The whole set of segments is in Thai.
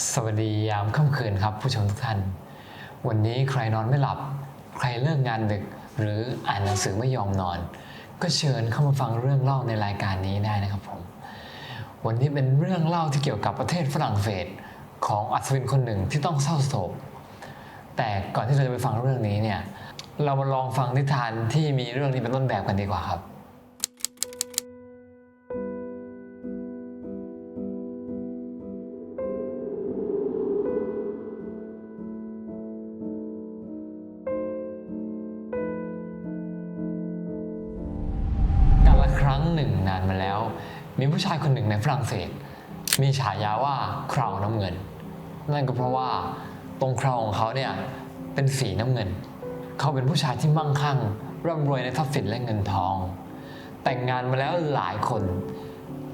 สวัสดียามค่ำคืนครับผู้ชมทุกท่าน วันนี้ใครนอนไม่หลับ ใครเลิกงานดึก หรืออ่านหนังสือไม่ยอมนอน ก็เชิญเข้ามาฟังเรื่องเล่าในรายการนี้ได้นะครับผมวันนี้เป็นเรื่องเล่าที่เกี่ยวกับประเทศฝรั่งเศสของอัศวินคนหนึ่งที่ต้องเศร้าโศกแต่ก่อนที่เราจะไปฟังเรื่องนี้เนี่ยเรามาลองฟังนิทานที่มีเรื่องนี้เป็นต้นแบบกันดีกว่าครับ มีผู้ชายคนหนึ่งในฝรั่งเศส มีฉายาว่าคราวน้ำเงิน นั่นก็เพราะว่าตรงคราวของเขาเนี่ยเป็นสีน้ำเงิน เขาเป็นผู้ชายที่มั่งคั่งร่ำรวยในทรัพย์สินและเงินทอง แต่งงานมาแล้วหลายคน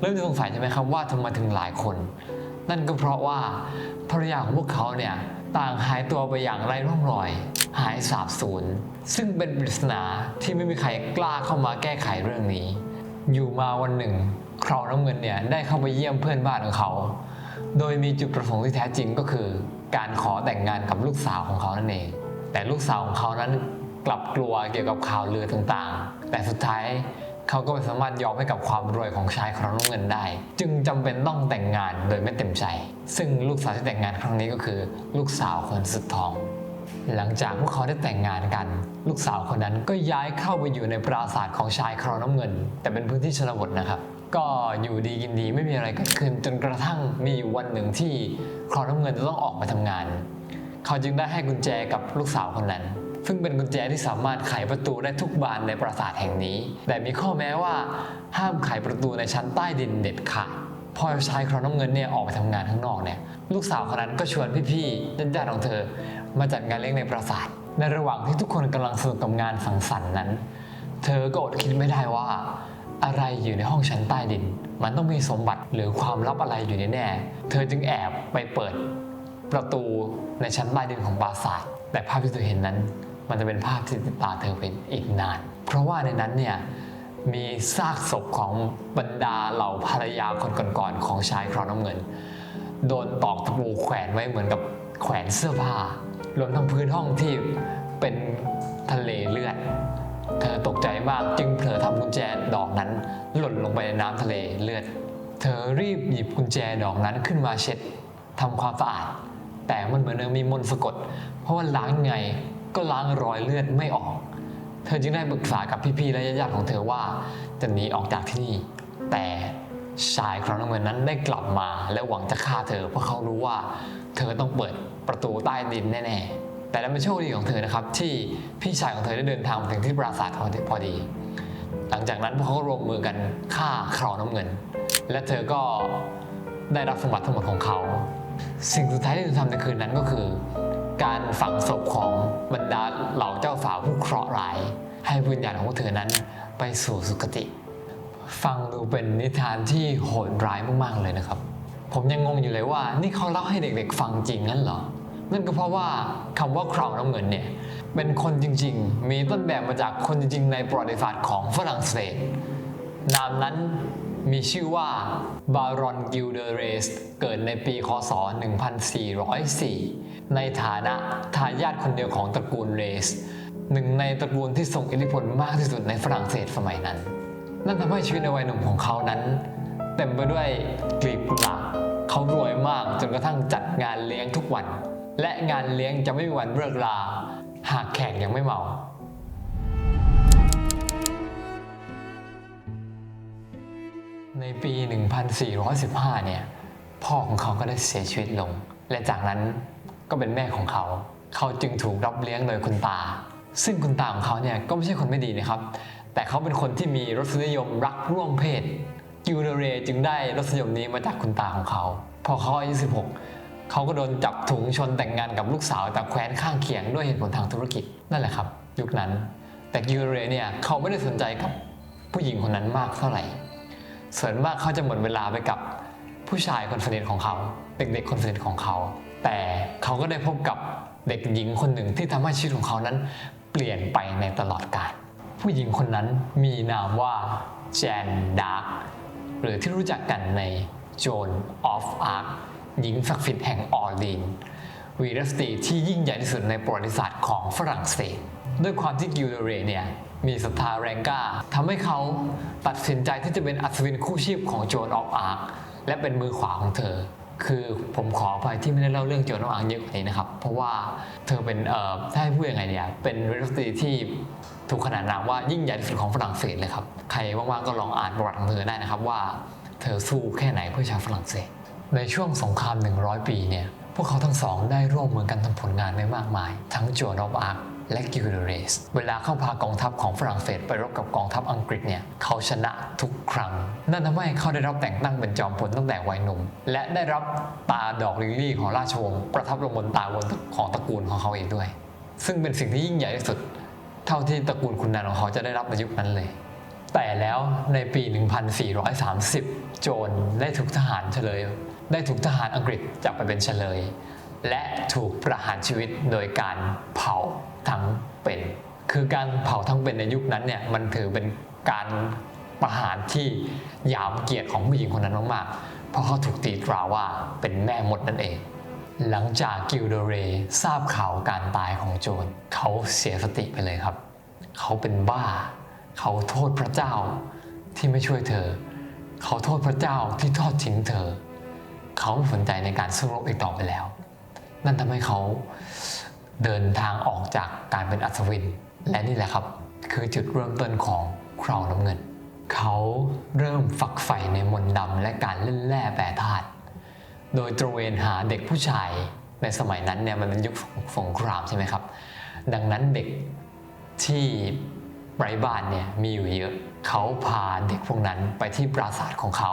เริ่มจะสงสัยใช่ไหมครับว่าทำไมถึงหลายคน นั่นก็เพราะว่าภรรยาของพวกเขาเนี่ยต่างหายตัวไปอย่างไร้ร่องรอย หายสาบสูญซึ่งเป็นปริศนาที่ไม่มีใครกล้าเข้ามาแก้ไขเรื่องนี้ อยู่มาวันหนึ่ง คราวน้ำเงินเนี่ยได้เข้าไปเยี่ยมเพื่อนบ้านของเขา โดยมีจุดประสงค์ที่แท้จริงก็คือ การขอแต่งงานกับลูกสาวของเขานั่นเอง แต่ลูกสาวของเขานั้นกลับกลัวเกี่ยวกับข่าวลือต่างๆ แต่สุดท้ายเขาก็ไม่สามารถยอมให้กับความรวยของชายคราวน้ำเงินได้ จึงจำเป็นต้องแต่งงานโดยไม่เต็มใจ ซึ่งลูกสาวที่แต่งงานครั้งนี้ก็คือ ลูกสาวคนสุดท้อง หลังจากพวกเขาได้แต่งงานกัน ลูกสาวคนนั้นก็ย้ายเข้าไปอยู่ในปราสาทของชายคราวน้ำเงิน แต่เป็นพื้นที่ชนบทนะครับ ก็อยู่ดีกินดีไม่มีอะไรเกิดขึ้นจนกระทั่งมีอยู่วันหนึ่งที่คราวน้ำเงินจะต้องออกไปทำงาน เขาจึงได้ให้กุญแจกับลูกสาวคนนั้น ซึ่งเป็นกุญแจที่สามารถไขประตูได้ทุกบานในปราสาทแห่งนี้ แต่มีข้อแม้ว่าห้ามไขประตูในชั้นใต้ดินเด็ดขาดพอชายคราวน้ำเงินเนี่ยออกไปทำงานข้างนอกเนี่ยลูกสาวคนนั้นก็ชวนพี่ๆญาติๆของเธอ มาจัดงานเลี้ยงในปราสาท ในระหว่างที่ทุกคนกำลังสนุกกับงานสังสรรค์นั้น เธอก็อดคิดไม่ได้ว่า อะไรอยู่ในห้องชั้นใต้ดิน มันต้องมีสมบัติหรือความลับอะไรอยู่แน่ๆเธอจึงแอบไปเปิดประตูในชั้นใต้ดินของปราสาท แต่ภาพที่เธอเห็นนั้น มันจะเป็นภาพที่ติดตาเธอเป็นอีกนาน เพราะว่าในนั้นเนี่ยมีซากศพของบรรดาเหล่าภรรยาคนก่อนๆของชายคราน้ำเงิน โดนตอกตะปูแขวนไว้เหมือนกับแขวนเสื้อผ้ารวมทั้งพื้นห้องที่เป็นทะเลเลือด เธอตกใจมากจึงเผลอทำกุญแจดอกนั้น หล่นลงไปในน้ำทะเลเลือด เธอรีบหยิบกุญแจดอกนั้นขึ้นมาเช็ดทำความสะอาด แต่มันเหมือนมีมนต์สะกด เพราะว่าล้างไงก็ล้างรอยเลือดไม่ออก เธอจึงได้ปรึกษากับพี่ๆและญาติๆของเธอว่าจะหนีออกจากที่นี่ แต่ชายคราวน้ำเงินนั้นได้กลับมาและหวังจะฆ่าเธอ เพราะเขารู้ว่า เธอต้องเปิดประตูใต้ดินแน่ๆ แต่แล้วเป็นโชคดีของเธอนะครับ ที่พี่ชายของเธอได้เดินทางมาถึงที่ปราสาทพอดีพอดีหลังจากนั้นพวกเขาก็รวมมือกันฆ่าคราวน้ำเงิน และเธอก็ได้รับสมบัติทั้งหมดของเขา สิ่งสุดท้ายที่เธอทำในคืนนั้นก็คือ การฝังศพของบรรดาเหล่าเจ้าสาวผู้เคราะห์ร้าย ให้วิญญาณของเธอนั้นไปสู่สุคติ ฟังดูเป็นนิทานที่โหดร้ายมากๆเลยนะครับ ผมยังงงอยู่เลยว่านี่เขาเล่าให้เด็กๆ ฟังจริงงั้นเหรอ นั่นก็เพราะว่าคำว่าคราวน้ำเงินเนี่ยเป็นคนจริงๆ มีต้นแบบมาจากคนจริงๆ ในประวัติศาสตร์ของฝรั่งเศส นามนั้นมีชื่อว่าบารอนกิลเดเรสเกิดในปีคศ 1404 ในฐานะทายาทคนเดียวของตระกูลเรส หนึ่งในตระกูลที่ทรงอิทธิพลมากที่สุดในฝรั่งเศสสมัยนั้น นั่นทำให้ชีวิตในวัยหนุ่มของเขานั้น เต็มไปด้วยกลีบกุหลาบเขารวยมากจนกระทั่งจัดงานเลี้ยงทุกวัน และงานเลี้ยงจะไม่มีวันเลิกลา หากแขกยังไม่เมาในปี 1415 เนี่ย พ่อของเขาก็ได้เสียชีวิตลง และจากนั้นก็เป็นแม่ของเขา เขาจึงถูกรับเลี้ยงโดยคุณตา ซึ่งคุณตาของเขาเนี่ยก็ไม่ใช่คนไม่ดีนะครับ แต่เขาเป็นคนที่มีรสนิยมรักร่วมเพศกิวเดเรจึงได้รสนิยมนี้มาจากคุณตาของเขา พอเขาอายุ 16 เขาก็โดนจับถุงชนแต่งงานกับลูกสาวจากแคว้นข้างเคียงด้วยเหตุผลทางธุรกิจนั่นแหละครับ ยุคนั้น แต่กิวเรเนี่ยเขาไม่ได้สนใจกับผู้หญิงคนนั้นมากเท่าไหร่ส่วนมากเขาจะหมดเวลาไปกับผู้ชายคนสนิทของเขา เด็กๆคนสนิทของเขา แต่เขาก็ได้พบกับเด็กหญิงคนหนึ่งที่ทำให้ชีวิตของเขานั้น เปลี่ยนไปในตลอดกาลผู้หญิงคนนั้นมีนามว่าแจนดาร์กหรือที่รู้จักกันในโจนออฟอาร์ หญิงศักดิ์สิทธิ์แห่งออร์ลีนวีรสตรีที่ยิ่งใหญ่ที่สุดในประวัติศาสตร์ของฝรั่งเศส ด้วยความที่กิลเดเรเนี่ยมีศรัทธาแรงกล้าทำให้เขาตัดสินใจที่จะเป็นอัศวินคู่ชีพของโจนออฟอาร์คและเป็นมือขวาของเธอ คือผมขออภัยที่ไม่ได้เล่าเรื่องโจนออฟอาร์คเยอะกว่านี้นะครับ เพราะว่าเธอเป็นเอ่อถ้าให้พูดยังไงเนี่ยเป็นวีรสตรีที่ถูกขนานนามว่ายิ่งใหญ่ที่สุดของฝรั่งเศสเลยครับ ใครว่างๆก็ลองอ่านประวัติของเธอได้นะครับว่า เธอสู้แค่ไหนเพื่อชาวฝรั่งเศส ในช่วงสงคราม 100 ปีเนี่ย พวกเขาทั้งสองได้ร่วมมือกันทำผลงานไว้มากมาย ทั้งโจนอฟอาร์และกิลเดเรส เวลาเข้าพากองทัพของฝรั่งเศสไปรบกับกองทัพอังกฤษเนี่ย เขาชนะทุกครั้ง นั่นทำให้เขาได้รับแต่งตั้งเป็นจอมพลตั้งแต่วัยหนุ่ม และได้รับตาดอกลิลลี่ของราชวงศ์ประทับลงบนตาบนของตระกูลของเขาเองด้วย ซึ่งเป็นสิ่งที่ยิ่งใหญ่ที่สุด เท่าที่ตระกูลคุณนันของเขาจะได้รับในยุคนั้นเลย แต่แล้วในปี 1430 โจรได้ถูกทหารเฉลย ได้ถูกทหารอังกฤษจับไปเป็นเฉลย และถูกประหารชีวิตโดยการเผาทั้งเป็น คือการเผาทั้งเป็นในยุคนั้นเนี่ยมันถือเป็นการประหารที่หยามเกียรติของผู้หญิงคนนั้นมากๆ เพราะเขาถูกตีตราว่าเป็นแม่มดนั่นเอง หลังจากกิลเดเรทราบข่าวการตายของโจรเขาเสียสติไปเลยครับ เขาเป็นบ้า เขาโทษพระเจ้าที่ไม่ช่วยเธอ เขาโทษพระเจ้าที่ทอดทิ้งเธอ เขาสนใจในการสู้รบอีกต่อไปแล้ว นั่นทำให้เขาเดินทางออกจากการเป็นอัศวิน และนี่แหละครับ คือจุดเริ่มต้นของคราวน้ำเงิน เขาเริ่มฝักใฝ่ในมนต์ดำและการเล่นแร่แปรธาตุโดยตระเวนหาเด็กผู้ชายในสมัยนั้นเนี่ยมันเป็นยุคสงครามใช่ไหมครับ ดังนั้นเด็กที่ไร้บ้านเนี่ยมีอยู่เยอะ เขาพาเด็กพวกนั้นไปที่ปราสาทของเขา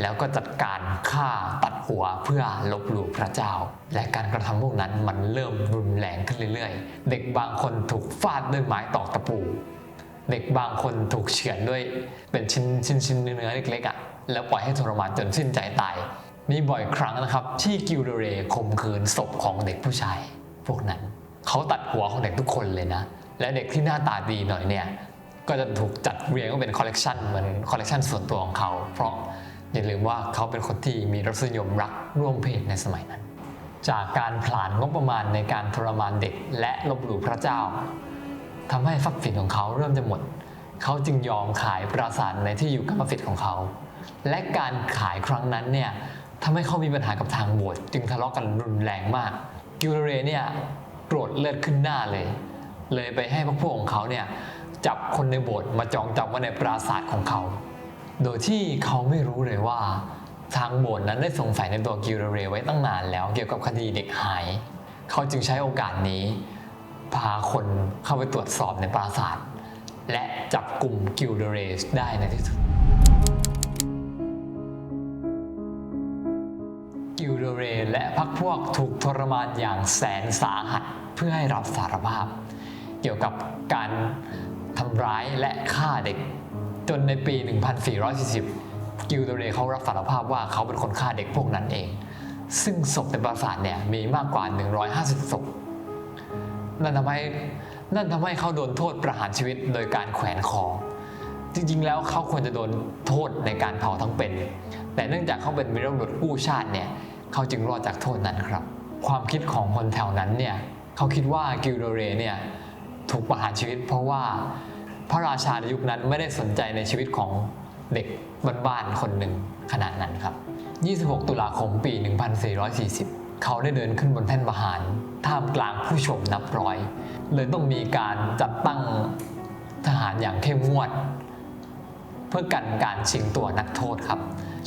แล้วก็จัดการฆ่าตัดหัวเพื่อลบหลู่พระเจ้า และการกระทำพวกนั้นมันเริ่มรุนแรงขึ้นเรื่อยๆ เด็กบางคนถูกฟาดด้วยไม้ตอกตะปู เด็กบางคนถูกเฉือนด้วยเป็นชิ้นชิ้นชิ้นเนื้อเล็กๆอะ่ะแล้วปล่อยให้ทรมานจนสิ้นใจตาย มีบ่อยครั้งนะครับ ที่กิลเดเรย์ข่มขืนศพของเด็กผู้ชาย พวกนั้นเขาตัดหัวของเด็กทุกคนเลยนะ และเด็กที่หน้าตาดีหน่อยเนี่ยก็จะถูกจัดเรียงว่าเป็นคอลเลกชันเหมือนคอลเลกชันส่วนตัวของเขา เพราะ อย่าลืมว่าเขาเป็นคนที่มีรสนิยมรักร่วมเพศในสมัยนั้น จากการผลาญงบประมาณในการทรมานเด็กและลบหลู่พระเจ้าทำให้ทรัพย์สินของเขาเริ่มจะหมด เขาจึงยอมขายปราสาทในที่อยู่กรรมสิทธิ์ของเขา และการขายครั้งนั้นเนี่ยทำให้เขามีปัญหากับทางโบสถ์จึงทะเลาะกันรุนแรงมาก กิลเรเนี่ยโกรธเลือดขึ้นหน้าเลย เลยไปให้พวกพวกของเขาเนี่ยจับคนในโบสถ์มาจองจำไว้ในปราสาทของเขา โดยที่เขาไม่รู้เลยว่า ทางโบสถ์นั้นได้สงสัยในตัวกิลเรไว้ตั้งนานแล้วเกี่ยวกับคดีเด็กหาย เขาจึงใช้โอกาสนี้ พาคนเข้าไปตรวจสอบในปราสาท และจับกลุ่มกิลเดเรสได้ในที่สุดกิลเดเรและพักพวกถูกทรมานอย่างแสนสาหัสเพื่อให้รับสารภาพ เกี่ยวกับการทำร้ายและฆ่าเด็ก จนในปี 1440 กิลเดเรเขารับสารภาพว่าเขาเป็นคนฆ่าเด็กพวกนั้นเอง ซึ่งศพในปราสาทเนี่ยมีมากกว่า 150 ศพ นั่นทำให้นั่นทำให้เขาโดนโทษประหารชีวิตโดยการแขวนคอ จริงๆ แล้วเขาควรจะโดนโทษในการเผาทั้งเป็น แต่เนื่องจากเขาเป็นวีรบุรุษกู้ชาติเนี่ยเขาจึงรอดจากโทษนั้นครับ ความคิดของคนแถวนั้นเนี่ยเขาคิดว่ากิลโดเรเนี่ยถูกประหารชีวิตเพราะว่า พระราชาในยุคนั้นไม่ได้สนใจในชีวิตของเด็กบ้านๆคนหนึ่งขนาดนั้นครับ 26 ตุลาคมปี 1440 เขาได้เดินขึ้นบนแท่นประหารท่ามกลางผู้ชมนับร้อย เลยต้องมีการจัดตั้งทหารอย่างเข้มงวด เพื่อกันการชิงตัวนักโทษครับ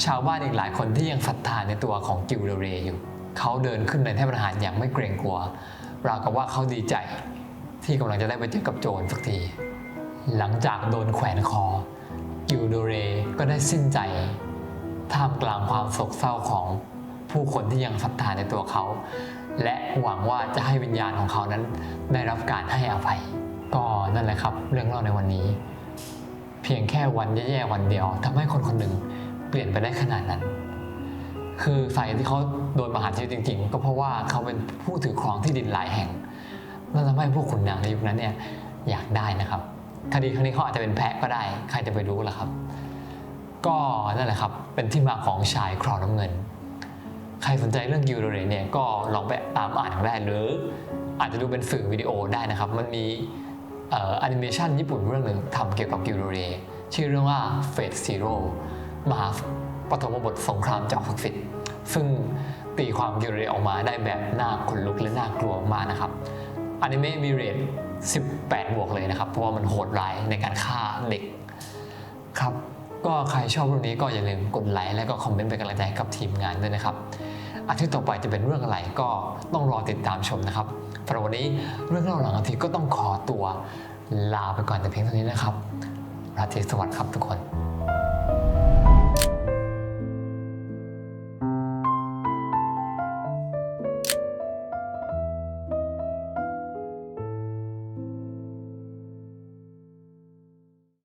ชาวบ้านอีกหลายคนที่ยังศรัทธาในตัวของกิลเดเรอยู่ เขาเดินขึ้นในแท่นประหารอย่างไม่เกรงกลัว ราวกับว่าเขาดีใจที่กำลังจะได้ไปเจอกับโจรสักที หลังจากโดนแขวนคอ กิลเดเรก็ได้สิ้นใจ ท่ามกลางความโศกเศร้าของผู้คนที่ยังศรัทธาในตัวเขา และหวังว่าจะให้วิญญาณของเขานั้นได้รับการให้อภัย ก็นั่นแหละครับ เรื่องเล่าในวันนี้ เพียงแค่วันแย่ๆวันเดียวทำให้คนคนหนึ่งเปลี่ยนไปได้ขนาดนั้น คือสาเหตุที่เขาโดนประหารชีวิตจริง ๆ ก็เพราะว่าเขาเป็นผู้ถือครองที่ดินหลายแห่งนั่นทำให้พวกขุนนางในยุคนั้นเนี่ยอยากได้นะครับ คดีครั้งนี้เขาอาจจะเป็นแพะก็ได้ ใครจะไปรู้ล่ะครับ ก็นั่นแหละครับ เป็นที่มาของชายครองน้ำเงิน ใครสนใจเรื่องกิลเรเนี่ยก็ลองไปตามอ่านกันได้ หรืออาจจะดูเป็นสื่อวิดีโอได้นะครับ มันมีเอ่อแอนิเมชันญี่ปุ่นเรื่องหนึ่งทำเกี่ยวกับกิลเรชื่อเรื่องว่า Fate Zero มหาปฐมบทสงครามจากศักดิ์สิทธิ์ซึ่งตีความกิลเรออกมาได้แบบน่าขนลุกและน่ากลัวมากนะครับอนิเมะมีเรท 18 บวกเลยนะครับ เพราะว่ามันโหดร้ายในการฆ่าเด็กครับ ก็ใครชอบเรื่องนี้ก็อย่าลืมกดไลค์และก็คอมเมนต์เป็นกำลังใจให้กับทีมงานด้วยนะครับ อาทิตย์ต่อไปจะเป็นเรื่องอะไรก็ต้องรอติดตามชมนะครับสำหรับวันนี้เรื่องเล่าหลังอาทิตย์ก็ต้องขอตัวลาไปก่อนแต่เพียงเท่านี้นะครับราตรีสวัสดิ์ครับทุกคน